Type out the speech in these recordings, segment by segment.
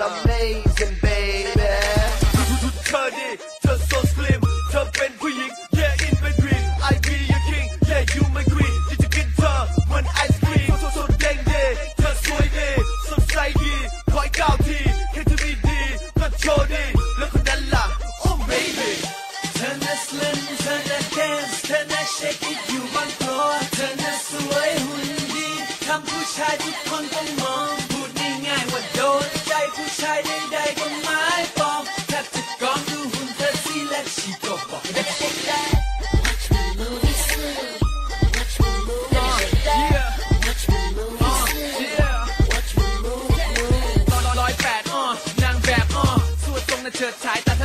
amazing, baby. Cardi, just so slim, top and queen, yeah, in between. I be your king, yeah, you my queen. Did you get her when I scream? So, so dang day, just so day, so psyche, quite can't be the, but look at that la, oh baby. Turn that slim, turn that dance, turn that shake it, you want more. Turn that sway, hundi, come push, hide, come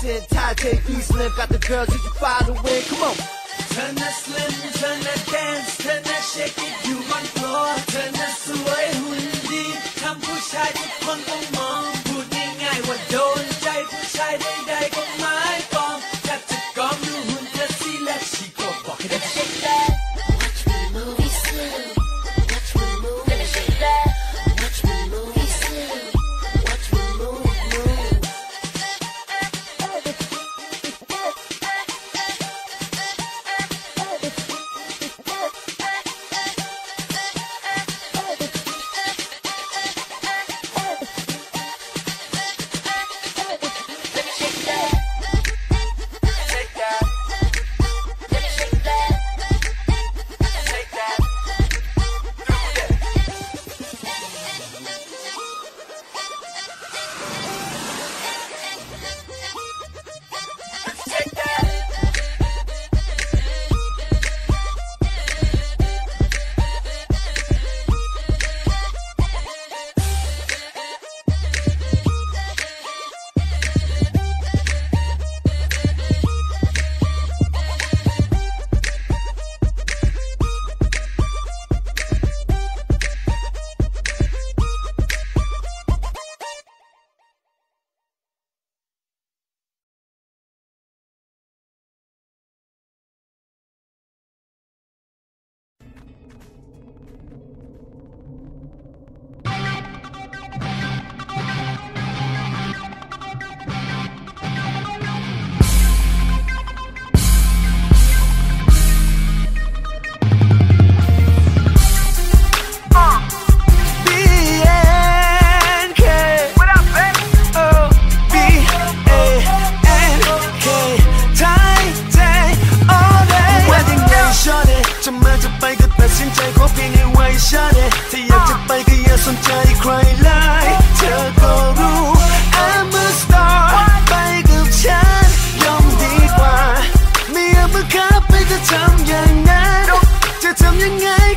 accent, tie take you slim, got the girls you can way? Come on. Turn that slim, turn that dance, turn that shake it, you on floor. Turn that sway, hundi, come push high, fun go mom. Pudding, I would don't die, push high, die, go mom.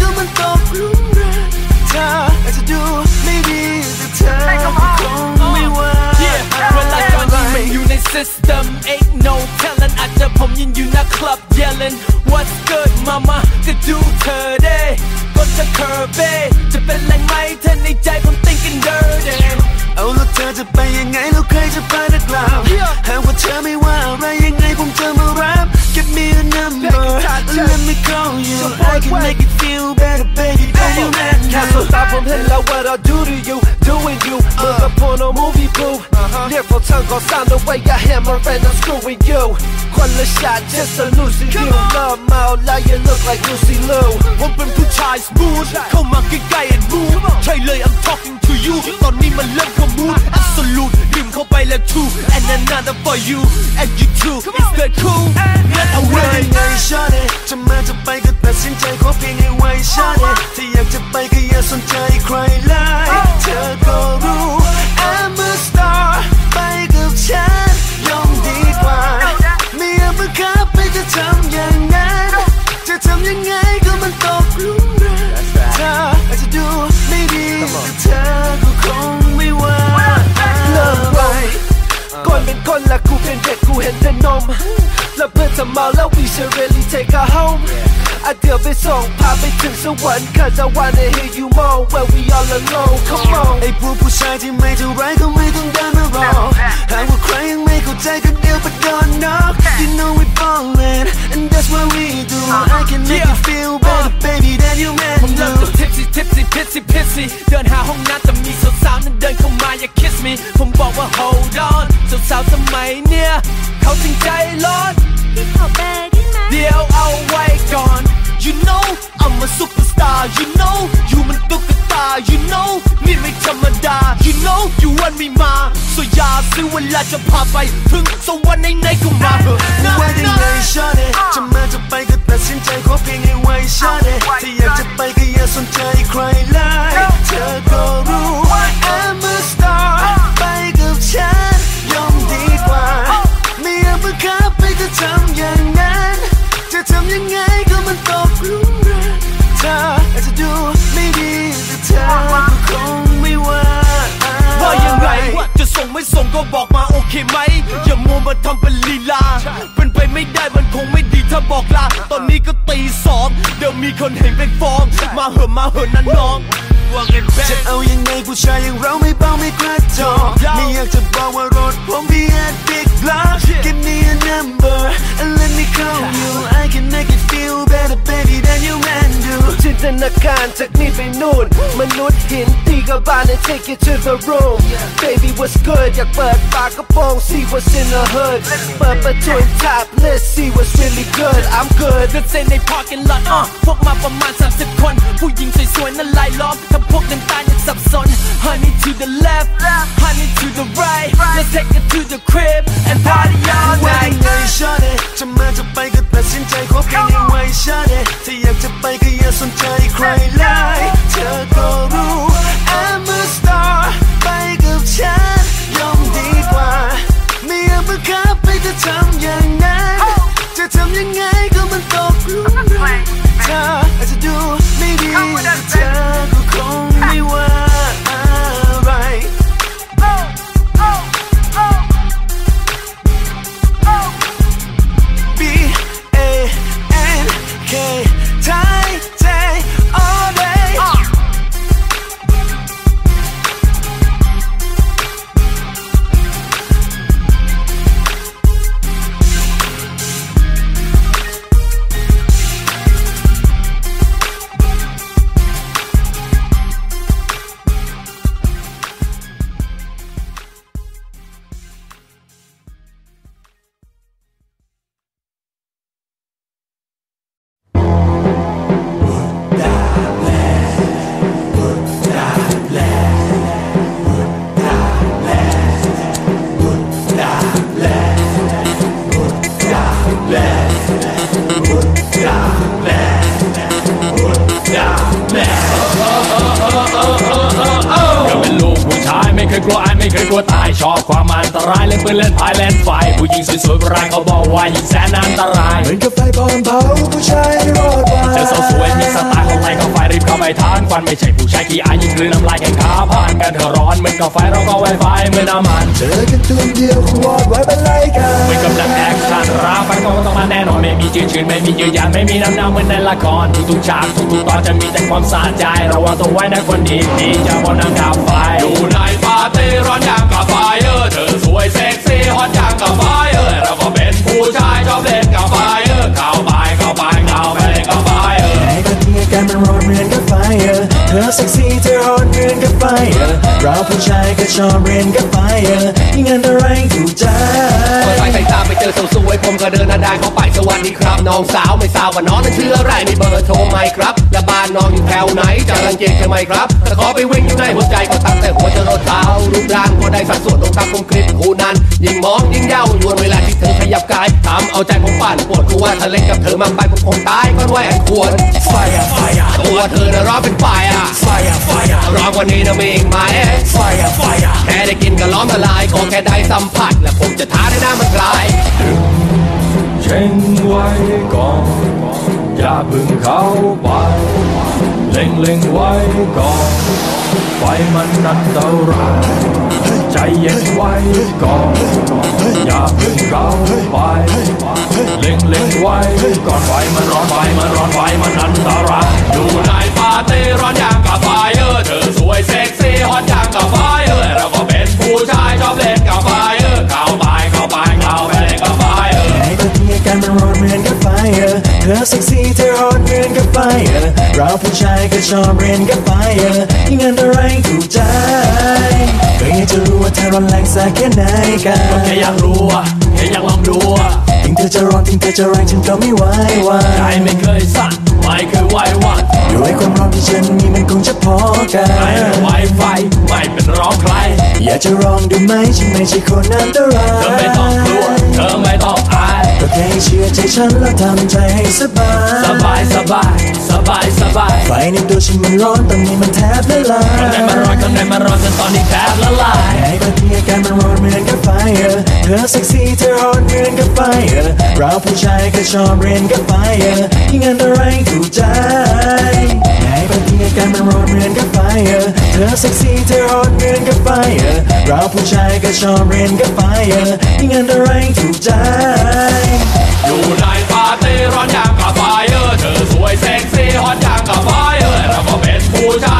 ก็มันตกลุมรักเธออาจจะดูไม่ดีแต่เธอคงไม่ว่าเวลาตอนนี้มันอยู่ใน system ain't no telling อาจจะผมยืนอยู่หน้า club yelling what's good mama ก็ดูเธอได้ก็จะ curve จะเป็นแรงไหมเธอในใจผม thinking dirty เอาแล้วเธอจะไปยังไงแล้วใครจะไปหรือเปล่าหากว่าเธอไม่ กับ porno movie boo เรียก careful tongue gon' sound the way I hammer and I'm screwing you คนละ shot just to lose you เริ่มเมาแล้ว you look like Lucy Liu ผมเป็นผู้ชายสมูทเข้ามาใกล้ๆ and move ใช่เลย I'm talking to you ตอนนี้มันเริ่มเข้า mood absolute ดื่มเข้าไปแล้ว two and another for you and you too it's that cool งั้นเอาเล ว่าย ยังไงชาเดจะมาจะไปก็ตัดสินใจขอเพียงให้ไวชาเดถ้าอยากจะไปก็อย่าสนใจใครเลยเธอก็รู้ To really take her home. I deal this song, pop it to someone, cause I wanna hear you moan when we all alone. Come on. 哎，不不，晒进每种 right 跟每种。 จะพาไปถึงสวรรค์ไหนๆก็มาเถอะนะว่ายังนะไงชาเดจะมาจะไปก็ตัดสินใจขอเพียงให้ไวชาเดถ้าอย มาโอเคไหม อย่ามัวมาทำเป็นลีลา เป็นไปไม่ได้มันคงไม่ดีถ้าบอกลา ตอนนี้ก็ตีสอง เดี๋ยวมีคนเห็นเป็นฟอง มาเหอะมาเหอะนะน้อง ว่าไงแบ จะ ง เอายังไงผู้ชายอย่างเราไม่เบาไม่กระจอกไม่อยากจะบอกว่ารถผมพี่แอดบิ๊กบล็อก Give me a number and let me call you I can make it feel better baby than you man do จินตนาการจากนี่ไปนู่น มนุษย์หินตีกับบาน and take it to the room baby what's good อยากเปิดฝากระโปรง see what's in the hood เปิดประตู top let's see what's really good I'm good เดินเส้นใน parking lot อ่ะพวกมาประมาณ 30 คน ผู้หญิงสวยๆนั้นลายล้อม ถ้าพวกนั้นตายยังสับสน Honey to the left Honey to the right Let's take it to the crib and party all ว่า night ยังไงชาเดจะมาจะไปก็ตัดสินใจขอเพียงให้ไวชาเดถ้าอยากจะไปก็อย่าสนใจใครเลยเธอก็รู้ I'm a star ไปกับฉันย่อมดีกว่า ไม่อยากบังคับไปจะทำอย่างนั้น จะทำยังไง เคยกลัวอายไม่เคยกลัวตายชอบความอันตรายเล่นปืนเล่นพายเล่นไฟผู้หญิงสวยๆโบราณเขาบอกว่ายิ่งแสนอันตรายเหมือนกับไฟบอลเผาผู้ชายรอดมาเธอสาวสวยมีสไตล์ของไทยเข้าไฟรีบเข้าไปทานควันไม่ใช่ผู้ชายขี้อายยิ่งกลืนน้ำลายแข่งขาผ่านกันเธอร้อนเหมือนกับไฟเราก็ไวไฟเหมือนน้ำมันเจอกันตัวเดียวคงวอดไว้เป็นไรกันเหมือนกับนักแอคชั่นราฟันก็ต้องมาแน่นอนไม่มีจืดชืนไม่มียืนยันไม่มีน้ำหน้าเหมือนในละครทุกๆฉากทุกๆตอนจะมีแต่ความสะใจระวังตัวไว้นะคนดีดีจะบนน้ำดับไฟอยู่ในปาร์ตี้ร้อนอย่างกับไฟเออเธอสวยเซ็กซี่ฮอตอย่างกับไฟเออเราก็เป็นผู้ชายชอบเล่น เธอเซ็กซี่เธอฮอตเหมือนกับไฟเราผู้ชายก็ชอบเรียนกับไฟเออยิ่งอันตรายถูกใจเปิดไฟใส่ตาไปเจอสาวสวยผมก็เดินหนาดานเข้าไปสวัสดีครับ น้องสาวไม่ทราบว่าน้องนั้นชื่ออะไรมีเบอร์โทรไหมครับ และบ้านน้องอยู่แถวไหนจะรังเกียจกันไหมครับแต่ขอไปวิ่งอยู่ในหัวใจก็ตั้งแต่หัวจรดเท้ารูปร่างก็ได้สัดส่วนองค์ตามคมกริบคูนั้นยิ่งมองยิ่งเย้ายวนเวลาที่เธอขยับกายทำเอาใจผมปั่นปวดหัวถ้าเล่นกับเธอมากไปผมคงตายก็ด้วยแอนควร Fire Fire ตัวเธอน่ะร้อนเป็นไฟอะ Fire Fire ร้อนกว่านี้นะมีอีกไหม Fire Fire แค่ได้กินก็ล้อมละลายขอแค่ได้สัมผัส และผมจะท้าให้หน้ามันกลายเช็งไว้ก่อนอย่าเพึ่งเข้าไป เล็งเล็งไว้ก่อนไฟมันอันตรายใจเย็นไว้ก่อนอย่าเพึ่งเข้าไปเล็งเล็งไว้ก่อนไฟมันร้อนไฟมันร้อนไฟมันอันตรายอยู่ในปาร์ตี้ร้อนอย่างกับไฟเออเธอสวยเซ็กซี่ฮอตอย่างกับไฟเออเราก็เป็นผู้ชายชอบเล่นกับไฟเออเข้าไปเข้าไปเข้าไปเล่นกับไฟเออไอ้ตัวที่อาการมันร้อนเหมือนกับไฟเออ เธอเซ็กซี่เธอฮอตเหมือนกับไฟเราผู้ชายก็ชอบเรียนกับไฟเออยิ่งอันตรายถูกใจก็อยากจะรู้ว่าเธอร้อนแรงสักแค่ไหนกันก็แค่อยากรู้อะแค่อยากลองดูอะถึงเธอจะร้อนถึงเธอจะแรงฉันก็ไม่ไหววาใจไม่เคยสั่นไม่เคยไหววั่นด้วยความร้อนที่ฉันมีมันคงจะพอกันไม่ไหวไฟไม่เป็นร้องใคร อยากจะลองดูไหมฉันไม่ใช่คนอันตรายเธอไม่ต้องกลัวเธอไม่ต้องอาย ก็แค่เชื่อใจฉันแล้วทำใจให้สบาย สบายสบายสบายสบายไฟในตัวฉันมันร้อนตอนนี้มันแทบละลายข้างในมันร้อนข้างในมันร้อนจนตอนนี้แทบละลายไอ้คนที่อาการมันร้อนเหมือนกับไฟเออเธอเซ็กซี่เธอฮอตเหมือนกับไฟเออเราผู้ชายก็ชอบเรียนกับไฟเออยิ่งอันตรายถูกใจไอ้คนที่อาการมันร้อนเหมือนกับไฟเออเธอเซ็กซี่เธอฮอตเหมือนกับไฟเออเราผู้ชายก็ชอบเรียนกับไฟเออยิ่งอันตรายถูกใจอยู่ในปาร์ตี้ร้อนอย่างกับไฟเออเธอสวยเซ็กซี่ฮอตอย่างกับไฟเออเราก็เป็นผู้ชาย